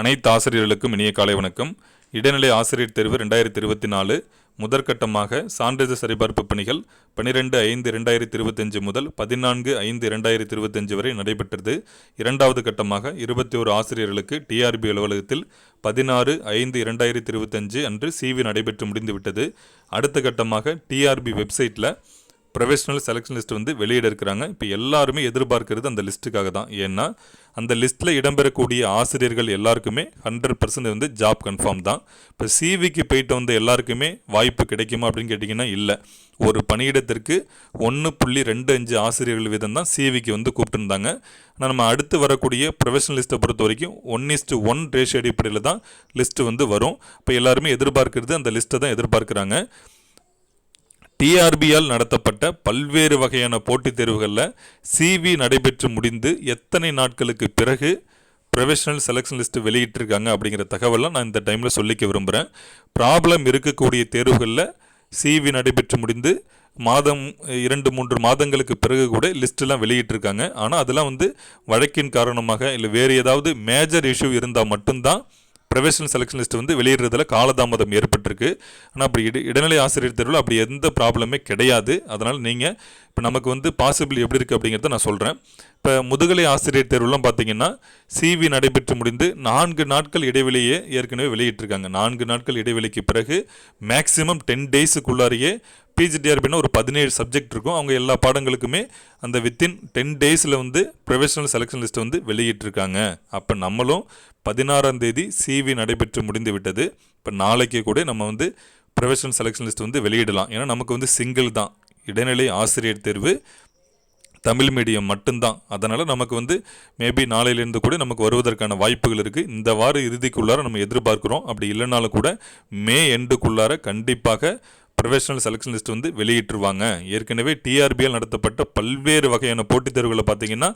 அனைத்து ஆசிரியர்களுக்கும் இனிய காலை வணக்கம். இடைநிலை ஆசிரியர் தேர்வு ரெண்டாயிரத்தி இருபத்தி நாலு முதற்கட்டமாக சான்றிதழ் சரிபார்ப்பு பணிகள் பனிரெண்டு ஐந்து இரண்டாயிரத்தி இருபத்தஞ்சு முதல் பதினான்கு ஐந்து இரண்டாயிரத்தி இருபத்தஞ்சு வரை நடைபெற்றது. இரண்டாவது கட்டமாக இருபத்தி ஒரு ஆசிரியர்களுக்கு டிஆர்பி அலுவலகத்தில் பதினாறு ஐந்து இரண்டாயிரத்தி இருபத்தஞ்சு அன்று சிவி நடைபெற்று முடிந்துவிட்டது. அடுத்த கட்டமாக டிஆர்பி வெப்சைட்டில் ப்ரொஃபஷனல் செலெக்ஷன் லிஸ்ட் வந்து வெளியிட இருக்கிறாங்க. இப்போ எல்லாருமே எதிர்பார்க்கிறது அந்த லிஸ்ட்டுக்காக தான். ஏன்னா அந்த லிஸ்ட்டில் இடம்பெறக்கூடிய ஆசிரியர்கள் எல்லாருக்குமே ஹண்ட்ரட் பர்சன்ட் வந்து ஜாப் கன்ஃபார்ம் தான். இப்போ சிவிக்கு போயிட்டு வந்த எல்லாருக்குமே வாய்ப்பு கிடைக்குமா அப்படின்னு கேட்டிங்கன்னா இல்லை. ஒரு பணியிடத்திற்கு ஒன்று புள்ளி ரெண்டு அஞ்சு ஆசிரியர்கள் வீதம் தான் சிவிக்கு வந்து கூப்பிட்டுருந்தாங்க ஆனால் நம்ம அடுத்து வரக்கூடிய ப்ரொஃபஷனல் லிஸ்ட்டை பொறுத்த வரைக்கும் ஒன் இஸ்ட்டு ஒன் ரேஷியோ அடிப்படையில் தான் லிஸ்ட்டு வந்து வரும். இப்போ எல்லாருமே எதிர்பார்க்கிறது அந்த லிஸ்ட்டை தான் எதிர்பார்க்குறாங்க. டிஆர்பியால் நடத்தப்பட்ட பல்வேறு வகையான போட்டித் தேர்வுகளில் சிவி நடைபெற்று முடிந்து எத்தனை நாட்களுக்கு பிறகு ப்ரொஃபஷனல் செலெக்ஷன் லிஸ்ட் வெளியிட்டிருக்காங்க அப்படிங்கிற தகவலாம் நான் இந்த டைமில் சொல்லிக்க விரும்புகிறேன் ப்ராப்ளம் இருக்கக்கூடிய தேர்வுகளில் சிவி நடைபெற்று முடிந்து மாதம் இரண்டு மூன்று மாதங்களுக்கு பிறகு கூட லிஸ்ட்டெலாம் வெளியிட்டிருக்காங்க. ஆனால் அதெல்லாம் வந்து வழக்கின் காரணமாக இல்லை வேறு ஏதாவது மேஜர் இஷ்யூ இருந்தால் மட்டும்தான் ப்ரொஃபஷனல் செலெக்ஷன் லிஸ்ட் வந்து வெளியிடுறதுல காலதாமதம் ஏற்பட்டிருக்கு. ஆனால் அப்படி இட இடைநிலை ஆசிரியர் தேர்வில் அப்படி எந்த ப்ராப்ளமே கிடையாது. அதனால் நீங்கள் இப்போ நமக்கு வந்து பாசிபிள் எப்படி இருக்குது அப்படிங்கிறத நான் சொல்கிறேன் இப்போ முதுகலை ஆசிரியர் தேர்வுலாம் பார்த்தீங்கன்னா சிவி நடைபெற்று முடிந்து நான்கு நாட்கள் இடைவெளியே ஏற்கனவே வெளியிட்டிருக்காங்க. நான்கு நாட்கள் இடைவெளிக்கு பிறகு மேக்ஸிமம் டென் டேஸுக்குள்ளாரியே பிஜிடிஆர்பின்னா ஒரு பதினேழு சப்ஜெக்ட் இருக்கும். அவங்க எல்லா பாடங்களுக்குமே அந்த வித்தின் டென் டேஸில் வந்து ப்ரொஃபஷனல் செலெக்ஷன் லிஸ்ட்டை வந்து வெளியிட்டிருக்காங்க. அப்போ நம்மளும் பதினாறாம் தேதி சிவி நடைபெற்று முடிந்து விட்டது. இப்போ நாளைக்கே கூட நம்ம வந்து ப்ரொஃபஷனல் செலெக்ஷன் லிஸ்ட் வந்து வெளியிடலாம். ஏன்னா நமக்கு வந்து சிங்கிள் தான். இடைநிலை ஆசிரியர் தேர்வு தமிழ் மீடியம் மட்டும்தான். அதனால் நமக்கு வந்து மேபி நாளையிலேருந்து கூட நமக்கு வருவதற்கான வாய்ப்புகள் இருக்குது இந்த வார இறுதிக்குள்ளார நம்ம எதிர்பார்க்குறோம். அப்படி இல்லைனாலும் கூட மே எண்டுக்குள்ளார கண்டிப்பாக ப்ரொஃபஷனல் செலெக்ஷன் லிஸ்ட் வந்து வெளியிட்டுருவாங்க. ஏற்கனவே டிஆர்பிஎல் நடத்தப்பட்ட பல்வேறு வகையான போட்டித் தேர்வுகளை பார்த்தீங்கன்னா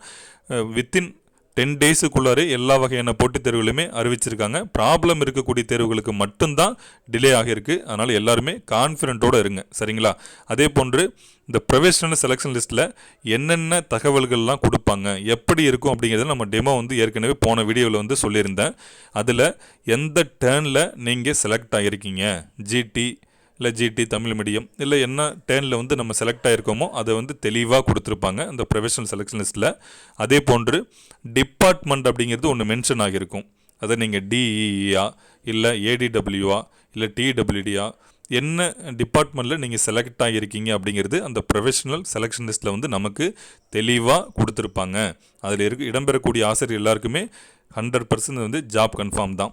வித்தின் டென் டேஸுக்குள்ளாரே எல்லா வகையான போட்டித் தேர்வுகளுமே அறிவிச்சிருக்காங்க. ப்ராப்ளம் இருக்கக்கூடிய தேர்வுகளுக்கு மட்டும்தான் டிலே ஆகியிருக்கு. அதனால் எல்லாருமே கான்ஃபிடென்ட்டோடு இருங்க. சரிங்களா? அதே போன்று இந்த ப்ரொஃபஷனல் செலெக்ஷன் லிஸ்ட்டில் என்னென்ன தகவல்கள்லாம் கொடுப்பாங்க? எப்படி இருக்கும் அப்படிங்கிறத நம்ம டெமோ வந்து ஏற்கனவே போன வீடியோவில் வந்து சொல்லியிருந்தேன். அதில் எந்த டேர்னில் நீங்கள் செலக்ட் ஆகியிருக்கீங்க? ஜிடி இல்லை ஜிடி தமிழ் மீடியம் இல்லை என்ன டேர்னில் வந்து நம்ம செலக்ட் ஆகிருக்கோமோ அதை வந்து தெளிவாக கொடுத்துருப்பாங்க அந்த ப்ரொஃபஷனல் செலெக்ஷன் லிஸ்ட்டில் அதே போன்று டிபார்ட்மெண்ட் அப்படிங்கிறது ஒன்று மென்ஷன் ஆகியிருக்கும். அதை நீங்கள் டிஇஇயா இல்லை ஏடிடபிள்யூஆ இல்லை டிடபிள்யூடியா என்ன டிபார்ட்மெண்ட்டில் நீங்கள் செலக்ட் ஆகியிருக்கீங்க அப்படிங்கிறது அந்த ப்ரொஃபஷனல் செலெக்ஷன் லிஸ்ட்டில் வந்து நமக்கு தெளிவாக கொடுத்துருப்பாங்க. அதில் இருக்க இடம்பெறக்கூடிய ஆசிரியர் எல்லாருக்குமே ஹண்ட்ரட் பர்சன்ட் வந்து ஜாப் கன்ஃபார்ம் தான்.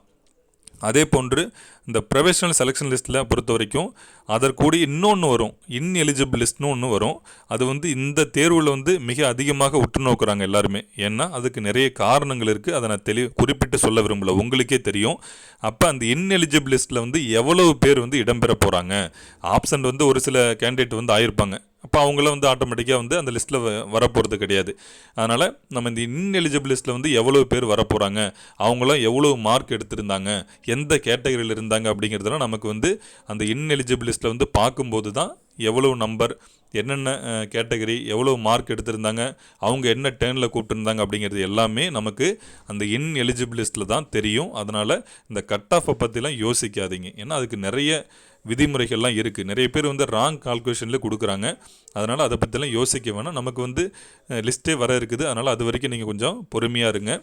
அதே போன்று இந்த ப்ரொஃபஷனல் செலெக்ஷன் லிஸ்ட்டில் பொறுத்த வரைக்கும் அதற்கூடிய இன்னொன்று வரும் இன்எலிஜிபிள் லிஸ்ட்னு ஒன்று வரும். அது வந்து இந்த தேர்வில் வந்து மிக அதிகமாக உற்று நோக்குறாங்க எல்லாருமே. ஏன்னா அதுக்கு நிறைய காரணங்கள் இருக்குது அதை நான் தெளி குறிப்பிட்டு சொல்ல விரும்பல. உங்களுக்கே தெரியும். அப்போ அந்த இன்எலிஜிபிள் லிஸ்ட்டில் வந்து எவ்வளவு பேர் வந்து இடம்பெற போகிறாங்க ஆப்ஷன் வந்து ஒரு சில கேண்டிடேட் வந்து ஆயிருப்பாங்க. அப்போ அவங்களும் வந்து ஆட்டோமேட்டிக்காக வந்து அந்த லிஸ்ட்டில் வரப்போகிறது கிடையாது. அதனால் நம்ம இந்த இன்எலிஜிபிள் லிஸ்ட்டில் வந்து எவ்வளோ பேர் வரப்போகிறாங்க அவங்களாம் எவ்வளோ மார்க் எடுத்திருந்தாங்க எந்த கேட்டகரியில் இருந்தாங்க அப்படிங்கிறதெல்லாம் நமக்கு வந்து அந்த இன்எலிஜிபிள் லிஸ்ட்டில் வந்து பார்க்கும்போது தான் எவ்வளோ நம்பர் என்னென்ன கேட்டகரி எவ்வளோ மார்க் எடுத்திருந்தாங்க அவங்க என்ன டேர்னில் கூப்பிட்டுருந்தாங்க அப்படிங்கிறது எல்லாமே நமக்கு அந்த இன் எலிஜிபிள் லிஸ்ட்டில் தான் தெரியும். அதனால் இந்த கட் ஆஃபை பற்றிலாம் யோசிக்காதீங்க. ஏன்னா அதுக்கு நிறைய விதிமுறைகள்லாம் இருக்குது நிறைய பேர் வந்து ராங் கால்குலேஷனில் கொடுக்குறாங்க. அதனால் அதை பற்றிலாம் யோசிக்க வேணாம். நமக்கு வந்து லிஸ்ட்டே வர இருக்குது. அதனால் அது வரைக்கும் நீங்கள் கொஞ்சம் பொறுமையாக இருங்க.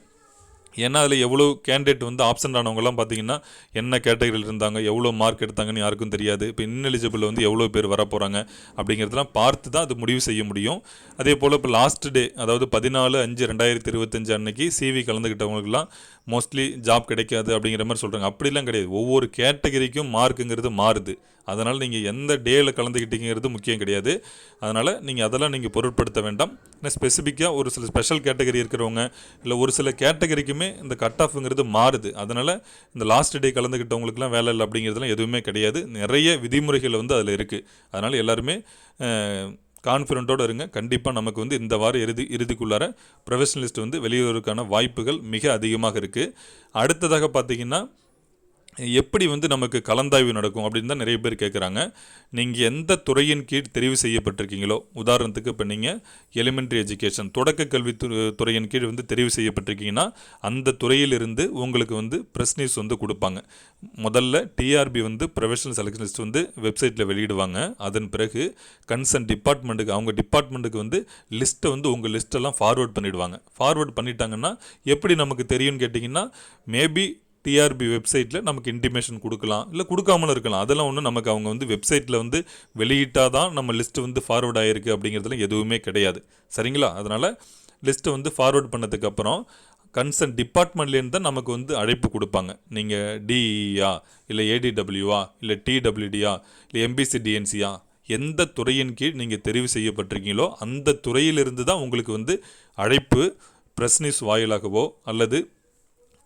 ஏன்னா அதில் எவ்வளோ கேண்டிடேட் வந்து ஆப்சண்ட் ஆனவங்கலாம் பார்த்தீங்கன்னா என்ன கேட்டகரியில் இருந்தாங்க எவ்வளோ மார்க் எடுத்தாங்கன்னு யாருக்கும் தெரியாது. இப்போ இன்எலிஜிபிள் வந்து எவ்வளோ பேர் வர போகிறாங்க அப்படிங்கிறதெல்லாம் பார்த்து தான் அது முடிவு செய்ய முடியும். அதே போல் இப்போ லாஸ்ட் டே அதாவது பதினாலு அஞ்சு ரெண்டாயிரத்தி இருபத்தஞ்சு அன்னைக்கு சிவி கலந்துக்கிட்டவங்களுக்குலாம் மோஸ்ட்லி ஜாப் கிடைக்காது அப்படிங்கிற மாதிரி சொல்கிறாங்க அப்படிலாம் கிடையாது. ஒவ்வொரு கேட்டகரிக்கும் மார்க்குங்கிறது மாறுது. அதனால் நீங்கள் எந்த டேயில் கலந்துக்கிட்டீங்கிறது முக்கியம் கிடையாது. அதனால் நீங்கள் அதெல்லாம் நீங்கள் பொருட்படுத்த வேண்டாம். ஏன்னா ஸ்பெசிஃபிக்காக ஒரு சில ஸ்பெஷல் கேட்டகரி இருக்கிறவங்க இல்லை ஒரு சில கேட்டகரிக்குமே இந்த கட் ஆஃப்ங்கிறது மாறுது. அதனால் இந்த லாஸ்ட் டே கலந்துக்கிட்டவங்களுக்குலாம் வேலை இல்லை அப்படிங்கிறதுலாம் எதுவுமே கிடையாது. நிறைய விதிமுறைகள் வந்து அதில் இருக்குது அதனால் எல்லாருமே கான்ஃபிடென்ட்டோடு இருங்க. கண்டிப்பாக நமக்கு வந்து இந்த வாரம் இறுதி இறுதிக்குள்ளார ப்ரொஃபஷனலிஸ்ட் வந்து வெளியூருக்கான வாய்ப்புகள் மிக அதிகமாக இருக்குது அடுத்ததாக பார்த்தீங்கன்னா எப்படி வந்து நமக்கு கலந்தாய்வு நடக்கும் அப்படின்னு தான் நிறைய பேர் கேட்குறாங்க நீங்கள் எந்த துறையின் கீழ் தெரிவு செய்யப்பட்டிருக்கீங்களோ உதாரணத்துக்கு இப்போ நீங்கள் எலிமெண்ட்ரி எஜுகேஷன் தொடக்க கல்வி து- துறையின் கீழ் வந்து தெரிவு செய்யப்பட்டிருக்கீங்கன்னா அந்த துறையிலிருந்து உங்களுக்கு வந்து ப்ரெஸ் நியூஸ் வந்து கொடுப்பாங்க. முதல்ல டிஆர்பி வந்து ப்ரொஃபஷனல் செலக்ஷன் லிஸ்ட் வந்து வெப்சைட்டில் வெளியிடுவாங்க. அதன் பிறகு கன்சர்ன் டிபார்ட்மெண்ட்டுக்கு அவங்க டிபார்ட்மெண்ட்டுக்கு வந்து லிஸ்ட்டை வந்து உங்கள் லிஸ்ட்டெல்லாம் ஃபார்வேர்ட் பண்ணிவிடுவாங்க ஃபார்வேர்ட் பண்ணிட்டாங்கன்னா எப்படி நமக்கு தெரியும்னு கேட்டிங்கன்னா மேபி டிஆர்பி வெப்சைட்டில் நமக்கு இன்டிமேஷன் கொடுக்கலாம். இல்லை கொடுக்காமலும் இருக்கலாம். அதெல்லாம் ஒன்றும் நமக்கு அவங்க வந்து வெப்சைட்டில் வந்து வெளியிட்டால் தான் நம்ம லிஸ்ட்டு வந்து ஃபார்வர்ட் ஆகிருக்கு அப்படிங்கிறதுல எதுவுமே கிடையாது. சரிங்களா? அதனால் லிஸ்ட்டை வந்து ஃபார்வர்ட் பண்ணதுக்கப்புறம் கன்சர்ன் டிபார்ட்மெண்ட்லேருந்து தான் நமக்கு வந்து அழைப்பு கொடுப்பாங்க. நீங்கள் டிஇஆ இல்லை ஏடிடபிள்யூவா இல்லை டிடபிள்யூடியா இல்லை எம்பிசி டிஎன்சியா எந்த துறையின் கீழ் நீங்கள் தெரிவு செய்யப்பட்டிருக்கீங்களோ அந்த துறையிலிருந்து தான் உங்களுக்கு வந்து அழைப்பு ப்ரெஸ் நியூஸ் வாயிலாகவோ அல்லது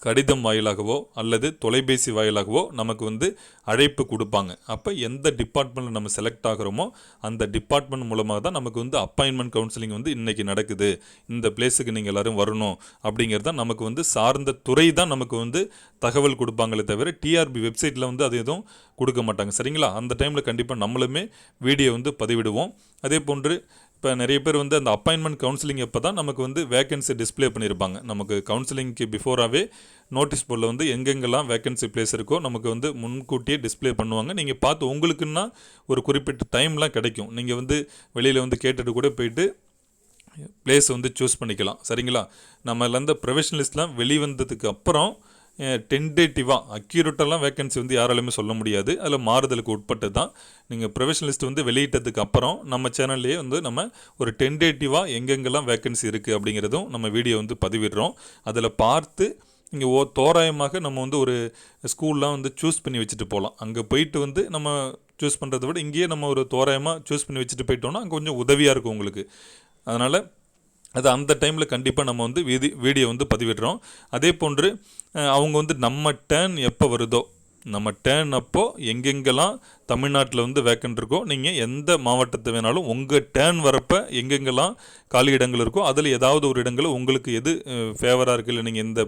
கடிதம் வாயிலாகவோ அல்லது தொலைபேசி வாயிலாகவோ நமக்கு வந்து அழைப்பு கொடுப்பாங்க. அப்போ எந்த டிபார்ட்மெண்ட்டில் நம்ம செலக்ட் ஆகிறோமோ அந்த டிபார்ட்மெண்ட் மூலமாக தான் நமக்கு வந்து அப்பாயின்மெண்ட் கவுன்சிலிங் வந்து இன்றைக்கி நடக்குது. இந்த பிளேஸுக்கு நீங்கள் எல்லோரும் வரணும் அப்படிங்கிறது தான் நமக்கு வந்து சார்ந்த துறை தான் நமக்கு வந்து தகவல் கொடுப்பாங்களே தவிர டிஆர்பி வெப்சைட்டில் வந்து அது எதுவும் கொடுக்க மாட்டாங்க. சரிங்களா? அந்த டைமில் கண்டிப்பாக நம்மளுமே வீடியோ வந்து பதிவிடுவோம். அதே போன்று இப்போ நிறைய பேர் வந்து அந்த அப்பாயின்மெண்ட் கவுன்சிலிங் எப்போ தான் நமக்கு வந்து வேகன்சி டிஸ்ப்ளே பண்ணியிருப்பாங்க நமக்கு கவுன்சிலிங்க்கு பிஃபோராகவே நோட்டீஸ் போர்டில் வந்து எங்கெங்கெல்லாம் வேகன்சி பிளேஸ் இருக்கோ நமக்கு வந்து முன்கூட்டியே டிஸ்பிளே பண்ணுவாங்க. நீங்கள் பார்த்து உங்களுக்குன்னா ஒரு குறிப்பிட்ட டைம்லாம் கிடைக்கும். நீங்கள் வந்து வெளியில் வந்து கேட்டுட்டு கூட போயிட்டு பிளேஸ் வந்து சூஸ் பண்ணிக்கலாம். சரிங்களா? நம்மள இந்த ப்ரொஃபஷனலிஸ்ட்லாம் வெளிவந்ததுக்கு அப்புறம் டென்டேட்டிவாக அக்யூரேட்டெல்லாம் வேகன்சி வந்து யாராலுமே சொல்ல முடியாது. அதில் மாறுதலுக்கு உட்பட்டு தான் நீங்கள் ப்ரொஃபஷனலிஸ்ட் வந்து வெளியிட்டதுக்கு அப்புறம் நம்ம சேனல்லையே வந்து நம்ம ஒரு டென்டேட்டிவாக எங்கெங்கெல்லாம் வேகன்சி இருக்குது அப்படிங்கிறதும் நம்ம வீடியோ வந்து பதிவிடுறோம். அதில் பார்த்து இங்கே ஓ தோராயமாக நம்ம வந்து ஒரு ஸ்கூல்லாம் வந்து சூஸ் பண்ணி வச்சுட்டு போகலாம் அங்கே போயிட்டு வந்து நம்ம சூஸ் பண்ணுறத விட இங்கேயே நம்ம ஒரு தோராயமாக சூஸ் பண்ணி வச்சுட்டு போயிட்டோம்னா அங்கே கொஞ்சம் உதவியாக இருக்கும் உங்களுக்கு. அதனால் அது அந்த டைமில் கண்டிப்பாக நம்ம வந்து வீதி வீடியோ வந்து பதிவிடுறோம். அதே போன்று அவங்க வந்து நம்ம டேர்ன் எப்போ வருதோ நம்ம டேர்ன் அப்போ எங்கெங்கெல்லாம் தமிழ்நாட்டில் வந்து வேக்கன்ட் இருக்கோ நீங்கள் எந்த மாவட்டத்தை வேணாலும் உங்கள் டேர்ன் வரப்போ எங்கெங்கெல்லாம் காலி இடங்கள் இருக்கோ அதில் ஏதாவது ஒரு இடங்களில் உங்களுக்கு எது ஃபேவராக இருக்குது இல்லை நீங்கள் எந்த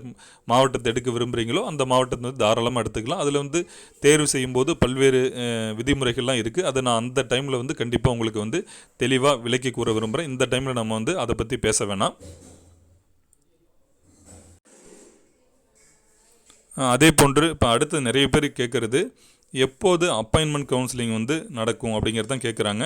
மாவட்டத்தை எடுக்க விரும்புகிறீங்களோ அந்த மாவட்டத்தை வந்து தாராளமாக எடுத்துக்கலாம். அதில் வந்து தேர்வு செய்யும்போது பல்வேறு விதிமுறைகள்லாம் இருக்குது அதை நான் அந்த டைமில் வந்து கண்டிப்பாக உங்களுக்கு வந்து தெளிவாக விலக்கி கூற விரும்புகிறேன் இந்த டைமில் நம்ம வந்து அதை பற்றி பேச வேணாம். அதே போன்று இப்போ அடுத்து நிறைய பேர் கேட்குறது எப்போது அப்பாயின்மெண்ட் கவுன்சிலிங் வந்து நடக்கும் அப்படிங்கிறது தான் கேட்குறாங்க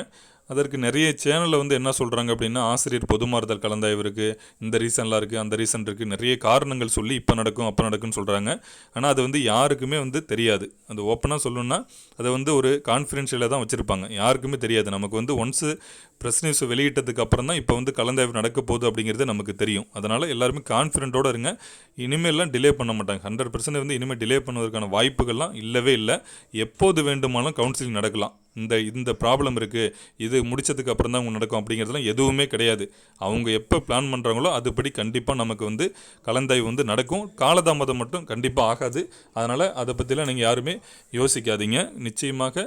அதற்கு நிறைய சேனலில் வந்து என்ன சொல்கிறாங்க அப்படின்னா ஆசிரியர் பொதுமாறுதல் கலந்தாய்வு இருக்குது இந்த ரீசன்லாம் இருக்குது அந்த ரீசன் இருக்குது நிறைய காரணங்கள் சொல்லி இப்போ நடக்கும் அப்போ நடக்கும்னு சொல்கிறாங்க ஆனால் அது வந்து யாருக்குமே வந்து தெரியாது. அது ஓப்பனாக சொல்லணும்னா அதை வந்து ஒரு கான்ஃபிடென்ஷியலாக தான் வச்சுருப்பாங்க. யாருக்குமே தெரியாது. நமக்கு வந்து ஒன்ஸு ப்ரெஸ் நியூஸ் வெளியிட்டதுக்கு அப்புறம் தான் இப்போ வந்து கலந்தாய்வு நடக்க போகுது அப்படிங்கிறது நமக்கு தெரியும். அதனால் எல்லாருமே கான்ஃபிடென்ட்டோடு இருங்க. இனிமேல்லாம் டிலே பண்ண மாட்டாங்க. ஹண்ட்ரட் பர்சன்ட் வந்து இனிமேல் டிலே பண்ணுவதற்கான வாய்ப்புகள்லாம் இல்லவே இல்லை. எப்போது வேண்டுமானாலும் கவுன்சிலிங் நடக்கலாம். இந்த இந்த ப்ராப்ளம் இருக்குது இது முடிச்சதுக்கு அப்புறம் தான் உங்களுக்கு நடக்கும் அப்படிங்கிறதுலாம் எதுவுமே கிடையாது. அவங்க எப்போ பிளான் பண்ணுறாங்களோ அதுபடி கண்டிப்பாக நமக்கு வந்து கலந்தாய்வு வந்து நடக்கும். காலதாமதம் மட்டும் கண்டிப்பாக ஆகாது. அதனால் அதை பற்றிலாம் நீங்கள் யாருமே யோசிக்காதீங்க. நிச்சயமாக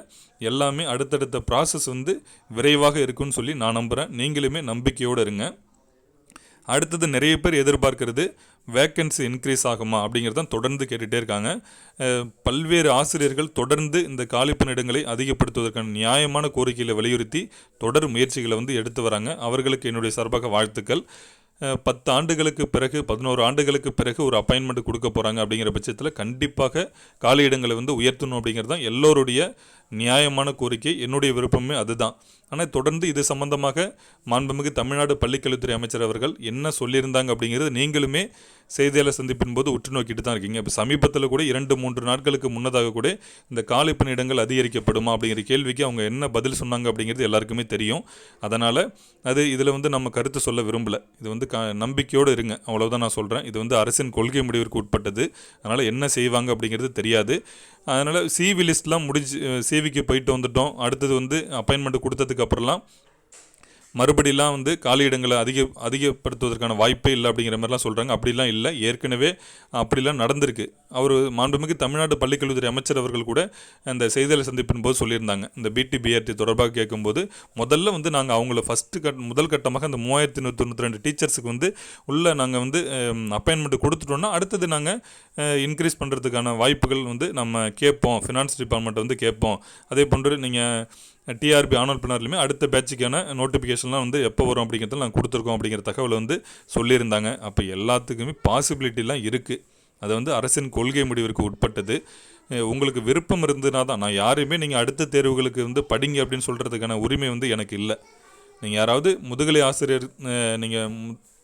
எல்லாமே அடுத்தடுத்த ப்ராசஸ் வந்து விரைவாக இருக்குன்னு சொல்லி நான் நம்புகிறேன் நீங்களுமே நம்பிக்கையோடு இருங்க. அடுத்தது நிறைய பேர் எதிர்பார்க்கிறது வேக்கன்சி இன்க்ரீஸ் ஆகுமா அப்படிங்கிறது தான் தொடர்ந்து கேட்டுகிட்டே இருக்காங்க. பல்வேறு ஆசிரியர்கள் தொடர்ந்து இந்த காலி பணியிடங்களை அதிகப்படுத்துவதற்கான நியாயமான கோரிக்கைகளை வலியுறுத்தி தொடர் முயற்சிகளை வந்து எடுத்து வராங்க. அவர்களுக்கு என்னுடைய சார்பாக வாழ்த்துக்கள். பத்து ஆண்டுகளுக்கு பிறகு பதினோரு ஆண்டுகளுக்கு பிறகு ஒரு அப்பாயின்மெண்ட் கொடுக்க போகிறாங்க அப்படிங்கிற பட்சத்தில் கண்டிப்பாக காலியிடங்களை வந்து உயர்த்தணும் அப்படிங்கிறது தான் எல்லோருடைய நியாயமான கோரிக்கை என்னுடைய விருப்பமே அதுதான். ஆனால் தொடர்ந்து இது சம்பந்தமாக மாண்புமிகு தமிழ்நாடு பள்ளிக்கல்வித்துறை அமைச்சர் அவர்கள் என்ன சொல்லியிருந்தாங்க அப்படிங்கிறது நீங்களுமே செய்தியாளர் சந்திப்பின் போது உற்று நோக்கிட்டு தான் இருக்கீங்க. இப்போ சமீபத்தில் கூட இரண்டு மூன்று நாட்களுக்கு முன்னதாக கூட இந்த காலி பணியிடங்கள் அதிகரிக்கப்படுமா அப்படிங்கிற கேள்விக்கு அவங்க என்ன பதில் சொன்னாங்க அப்படிங்கிறது எல்லாருக்குமே தெரியும். அதனால் அது இதில் வந்து நம்ம கருத்து சொல்ல விரும்பலை. இது வந்து க நம்பிக்கையோடு இருங்க. அவ்வளோதான் நான் சொல்கிறேன் இது வந்து அரசின் கொள்கை முடிவிற்கு உட்பட்டது. அதனால் என்ன செய்வாங்க அப்படிங்கிறது தெரியாது. அதனால் சிவி லிஸ்ட்லாம் முடிஞ்சு சி சிவிக்கு போயிட்டு வந்துட்டோம். அடுத்தது வந்து அப்பாயின்மெண்ட் கொடுத்ததுக்கு அப்புறம்லாம் மறுபடியெல்லாம் வந்து காலி இடங்களை அதிக அதிகப்படுத்துவதற்கான வாய்ப்பே இல்லை அப்படிங்கிற மாதிரிலாம் சொல்கிறாங்க அப்படிலாம் இல்லை. ஏற்கனவே அப்படிலாம் நடந்திருக்கு. அவர் மாண்புமிகு தமிழ்நாடு பள்ளிக்கல்வித்துறை அமைச்சர் அவர்கள் கூட அந்த செய்தியாளர் சந்திப்பின் போது சொல்லியிருந்தாங்க. இந்த பிடி பிஆர்டி தொடர்பாக கேட்கும்போது முதல்ல வந்து நாங்கள் அவங்கள ஃபஸ்ட்டு கட் முதல் கட்டமாக அந்த மூவாயிரத்தி நூற்றி தொண்ணூற்றி ரெண்டு டீச்சர்ஸுக்கு வந்து உள்ள நாங்கள் வந்து அப்பாயின்மெண்ட் கொடுத்துட்டோம்னா அடுத்தது நாங்கள் இன்க்ரீஸ் பண்ணுறதுக்கான வாய்ப்புகள் வந்து நம்ம கேட்போம். ஃபினான்ஸ் டிபார்ட்மெண்ட் வந்து கேட்போம். அதே போன்று நீங்கள் டிஆர்பி ஆனல் பின்னார்லையுமே அடுத்த பேட்சுக்கான நோட்டிஃபிகேஷன்லாம் வந்து எப்போ வரும் அப்படிங்கிறதுல நாங்கள் கொடுத்துருக்கோம் அப்படிங்கிற தகவலை வந்து சொல்லியிருந்தாங்க. அப்போ எல்லாத்துக்குமே பாசிபிலிட்டிலாம் இருக்குது அது வந்து அரசின் கொள்கை முடிவிற்கு உட்பட்டது. உங்களுக்கு விருப்பம் இருந்ததுனா தான் நான் யாரையுமே நீங்கள் அடுத்த தேர்வுகளுக்கு வந்து படிங்க அப்படின்னு சொல்கிறதுக்கான உரிமை வந்து எனக்கு இல்லை. நீங்கள் யாராவது முதுகலை ஆசிரியர் நீங்கள்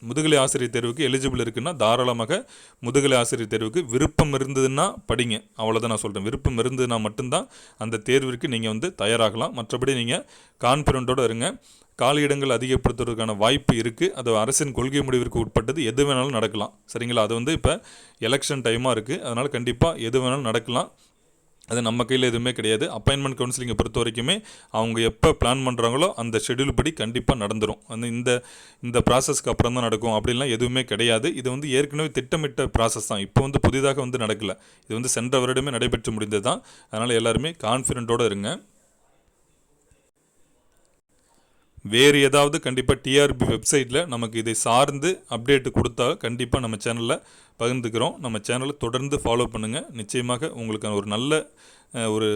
முதுகலை ஆசிரியர் தேர்வுக்கு எலிஜிபிள் இருக்குன்னா தாராளமாக முதுகலை ஆசிரியர் தேர்வுக்கு விருப்பம் இருந்ததுன்னா படிங்க. அவ்வளோதான் நான் சொல்கிறேன் விருப்பம் இருந்ததுன்னா மட்டும்தான் அந்த தேர்விற்கு நீங்கள் வந்து தயாராகலாம். மற்றபடி நீங்கள் கான்ஃபிடண்ட்டோடு இருங்க. காலியிடங்கள் அதிகப்படுத்துவதற்கான வாய்ப்பு இருக்குது அது அரசின் கொள்கை முடிவிற்கு உட்பட்டது. எது வேணாலும் நடக்கலாம். சரிங்களா? அது வந்து இப்போ எலெக்ஷன் டைமாக இருக்குது அதனால் கண்டிப்பாக எது வேணாலும் நடக்கலாம். அது நம்ம கையில் எதுவுமே கிடையாது. அப்பாயின்மெண்ட் கவுன்சிலிங்கை பொறுத்த வரைக்குமே அவங்க எப்போ பிளான் பண்ணுறாங்களோ அந்த ஷெட்யூல் படி கண்டிப்பாக நடந்துடும் அந்த இந்த இந்த ப்ராசஸ்க்கு அப்புறம் தான் நடக்கும். அப்படின்லாம் எதுவுமே கிடையாது. இது வந்து ஏற்கனவே திட்டமிட்ட ப்ராசஸ் தான். இப்போ வந்து புதிதாக வந்து நடக்கலை. இது வந்து சென்ற வருடமே நடைபெற்று முடிந்தது தான் அதனால் எல்லாருமே கான்ஃபிடென்ட்டோடு இருங்க. வேறு ஏதாவது கண்டிப்பாக டிஆர்பி வெப்சைட்டில் நமக்கு இதை சார்ந்து அப்டேட் கொடுத்தா கண்டிப்பாக நம்ம சேனலில் பகிர்ந்துக்கிறோம். நம்ம சேனலை தொடர்ந்து ஃபாலோ பண்ணுங்கள் நிச்சயமாக உங்களுக்கு ஒரு நல்ல ஒரு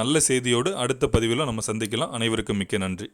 நல்ல செய்தியோடு அடுத்த பதிவில் நம்ம சந்திக்கலாம். அனைவருக்கும் மிக்க நன்றி.